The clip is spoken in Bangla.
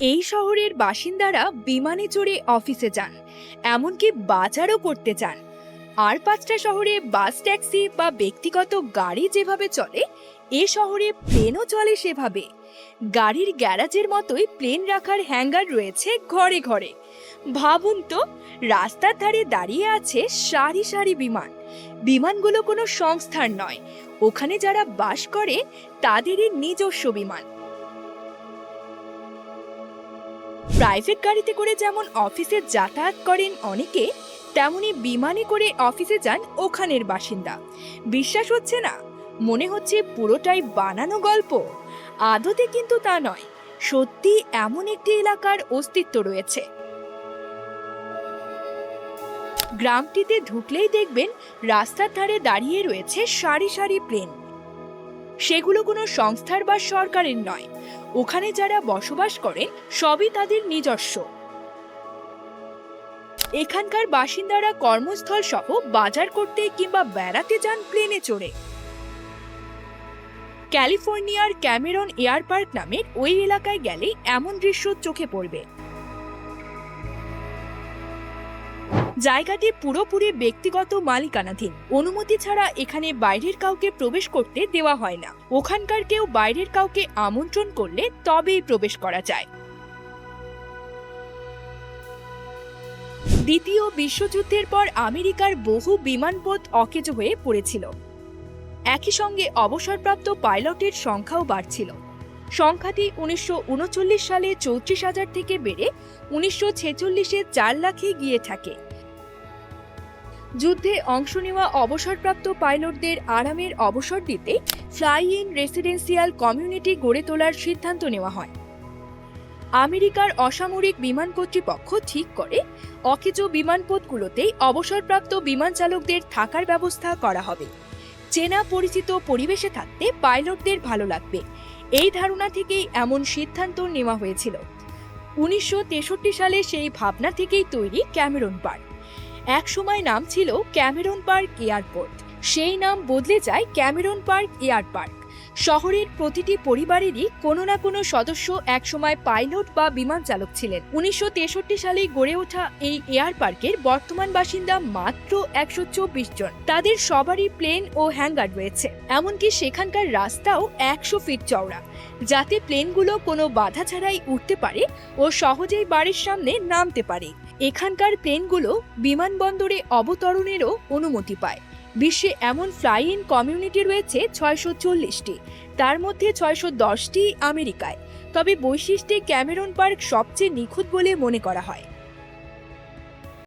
এই শহরের বাসিন্দারা বিমানে চড়ে অফিসে যান, এমনকি বাজারও করতে চান আর পাঁচটা শহরে বাস, ট্যাক্সি বা ব্যক্তিগত গাড়ি যেভাবে চলে, এ শহরে প্লেনও চলে সেভাবে। গাড়ির গ্যারাজের মতোই প্লেন রাখার হ্যাঙ্গার রয়েছে ঘরে ঘরে। ভাবুন তো, রাস্তার ধারে দাঁড়িয়ে আছে সারি সারি বিমান। বিমানগুলো কোনো সংস্থার নয়। ওখানে যারা বাস করে, তাদেরই নিজস্ব বিমান। প্রাইভেট গাড়িতে করে যেমন অফিসে যাতায়াত করেন অনেকে, তেমনি বিমানে করে অফিসে যান ওখানের বাসিন্দা। বিশ্বাস হচ্ছে না? মনে হচ্ছে পুরোটাই বানানো গল্প। আদতে কিন্তু তা নয়, সত্যি এমন একটি এলাকার অস্তিত্ব রয়েছে। গ্রামটিতে ঢুকলেই দেখবেন রাস্তার ধারে দাঁড়িয়ে রয়েছে সারি সারি প্লেন। সেগুলো কোনো সংস্থার বা সরকারের নয়। ওখানে যারা বসবাস করেন, সবই তাদের নিজস্ব। এখানকার বাসিন্দারা কর্মস্থল সহ বাজার করতে কিংবা বেড়াতে যান প্লেনে চড়ে। ক্যালিফোর্নিয়ার ক্যামেরন এয়ার পার্ক নামের ওই এলাকায় গেলে এমন দৃশ্য চোখে পড়বে। জায়গাটি পুরোপুরি ব্যক্তিগত মালিকানাধীন। অনুমতি ছাড়া এখানে বাইরের কাউকে প্রবেশ করতে দেওয়া হয় না। ওখানকার কেউ বাইরের কাউকে আমন্ত্রণ করলে তবেই প্রবেশ করা যায়। দ্বিতীয় বিশ্বযুদ্ধের পর আমেরিকার বহু বিমানপথ অকেজো হয়ে পড়েছিল। একই সঙ্গে অবসরপ্রাপ্ত পাইলটের সংখ্যাও বাড়ছিল। সংখ্যাটি উনিশশো উনচল্লিশ সালে চৌত্রিশ হাজার থেকে বেড়ে উনিশশো ছেচল্লিশে চার লাখে গিয়ে থাকে। যুদ্ধে অংশ নেওয়া অবসরপ্রাপ্ত পাইলটদের আরামের অবসর দিতে ফ্লাই ইন রেসিডেন্সিয়াল কমিউনিটি গড়ে তোলার সিদ্ধান্ত নেওয়া হয়। আমেরিকার অসামরিক বিমান কর্তৃপক্ষ ঠিক করে, অকেজো বিমানপথগুলোতেই অবসরপ্রাপ্ত বিমান চালকদের থাকার ব্যবস্থা করা হবে। চেনা পরিচিত পরিবেশে থাকতে পাইলটদের ভালো লাগবে। এই ধারণা থেকেই এমন সিদ্ধান্ত নেওয়া হয়েছিল। উনিশশো তেষট্টি সালে সেই ভাবনা থেকেই তৈরি ক্যামেরন পার্ক। এক সময় নাম ছিল ক্যামেরন পার্ক এয়ারপোর্ট। সেই নাম বদলে যায় ক্যামেরন পার্ক এয়ার পার্ক। শহরের প্রতিটি পরিবারেরই কোনো না কোনো সদস্য একসময় পাইলট বা বিমান চালক ছিলেন। উনিশশো তেষট্টি সালে গড়ে ওঠা এই এয়ার পার্কের বর্তমান বাসিন্দা মাত্র একশো চব্বিশ জন। তাদের সবারই প্লেন ও হ্যাঙ্গার রয়েছে। এমনকি সেখানকার রাস্তাও একশো ফিট চওড়া। যাতে প্লেনগুলো কোনো বাধা ছাড়াই উঠতে পারে ও সহজেই বাড়ির সামনে নামতে পারে। এখানকার প্লেনগুলো বিমানবন্দরে অবতরণেরও অনুমতি পায়। বিশ্বে এমন ফ্লাই ইন কমিউনিটি রয়েছে ছয়শো চল্লিশটি। তার মধ্যে ছয়শো দশটি আমেরিকায়। তবে বৈশিষ্ট্যে ক্যামেরন পার্ক সবচেয়ে নিখুঁত বলে মনে করা হয়।